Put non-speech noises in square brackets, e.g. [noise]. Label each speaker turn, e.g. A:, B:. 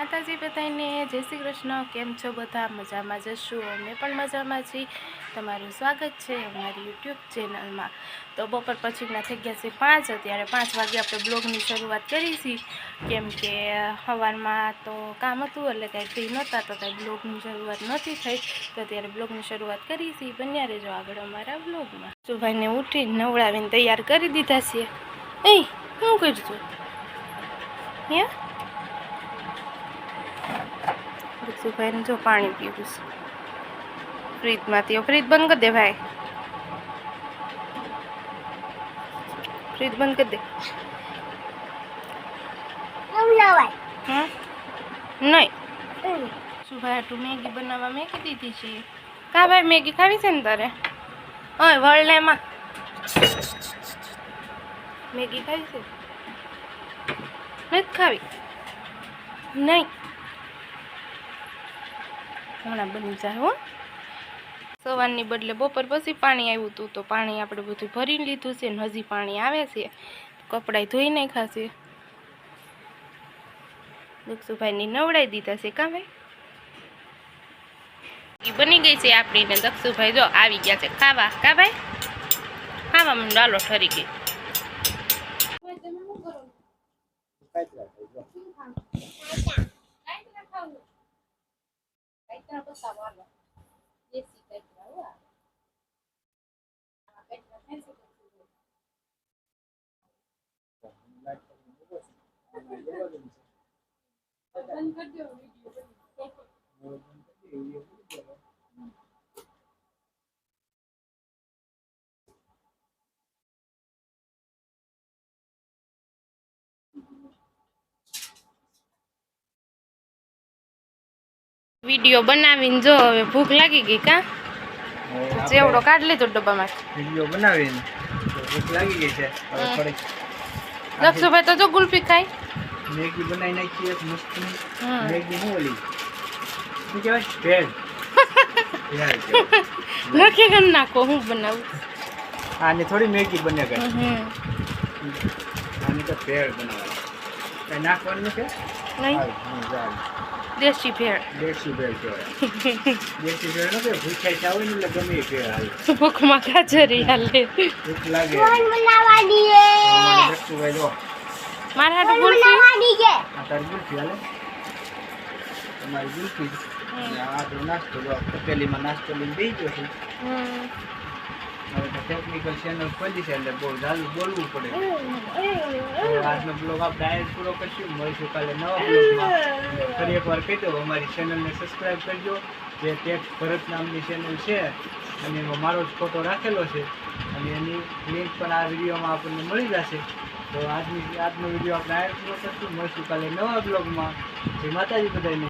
A: માતાજી બધાને જય શ્રી કૃષ્ણ. કેમ છો બધા? મજામાં જશું? અમે પણ મજામાં છીએ. તમારું સ્વાગત છે અમારી યુટ્યુબ ચેનલમાં. તો બપોર પછીના થઈ ગયા છે પાંચ. અત્યારે પાંચ વાગે આપણે બ્લોગની શરૂઆત કરી છે કેમ કે સવારમાં તો કામ હતું, એટલે કાંઈ ફ્રી નહોતા, તો કાંઈ બ્લોગની શરૂઆત નહોતી થઈ. તો ત્યારે બ્લોગની શરૂઆત કરી છે બન્યા રહેજો આગળ અમારા બ્લોગમાં. સુભાઈને ઉઠી નવડાવીને તૈયાર કરી દીધા છે. એ શું કરજો? હે? સુભાઈને જો પાણી પીવું છે. ફ્રીજમાંથી ફ્રીજ બંધ કરી દે ભાઈ. ફ્રીજ બંધ કરી દે. નહીં. ભાઈ આટલું મેગી બનાવવા મેગી દીધી છે? કા ભાઈ મેગી ખાવી છે ને તારે? ઓય વળલેમાં મેગી ખાવી છે? નથી ખાવી? નહીં. હમણાં બની જાય હો. સવારની બદલે બપોર પછી પાણી આવ્યું હતું તો પાણી આપણે બધું ભરી લીધું છે ને હજી પાણી આવે છે. કપડાં ધોઈ નાખ્યા છે. દક્ષુભાઈની નવડાઈ દીધા છે કા ભાઈ? બની ગઈ છે આપણી ને દક્ષુભાઈ જો આવી ગયા છે ખાવા કા ભાઈ? ખાવા મને ડાલો ઠરી ગઈ. que no costaba algo. Y si te graduas. A la fecha, video બનાવીને જો હવે ભૂખ લાગી ગઈ કા? ચેવડો કાઢ લીધો ડબ્બામાં.
B: વીડિયો બનાવીને. ભૂખ લાગી ગઈ છે. હવે. થોડીક
A: દક્ષુભાઈ તો જો ગુલફી ખાય.
B: મેગી બનાવી નાખી એક
A: મસ્ત
B: મેગી હું ઓલી. શું કહેવાય? ભેળ. [laughs]
A: લખી. કરી નાખો હું બનાવું.
B: આને થોડી મેગી બને
A: કઈ.
B: આની તો ભેળ કઈ નાખવાનું છે
A: નહીં દેશી ભેળ
B: દેશી ભેળ કહેવાય દેશી ભેળ નથી ભૂખ્યા ચાવ ને એટલે ગમે એ ભેળ હાલે
A: ભૂખમાં ગાજરી હાલે
B: ભૂખ લાગે
A: મારે
B: આ તારી ગુલ્ફી હાલે તમારી ગુલ્ફી આ નાસ્તો જો તપેલીમાં નાસ્તો લઈને દઈ ગયો છું ટેકનિકલ ચેનલ ખોલી છે એટલે બહુ જાજુ બોલવું પડે. આજનો બ્લોગ આપણે આયર પૂરો કરશું. મળીશું કાલે નવા બ્લોગમાં ફરી એકવાર કહી દઉં અમારી ચેનલને સબસ્ક્રાઈબ કરજો. જે ટેક્સ ભરત નામની ચેનલ છે અને એમાં મારો જ ફોટો રાખેલો છે. અને એની લિંક પણ આ વિડીયોમાં આપણને મળી જશે. તો આજની આજનો વીડિયો આપણે આયર પૂરો કરશું. મળીશું કાલે નવા બ્લોગમાં જે માતાજી બધાને.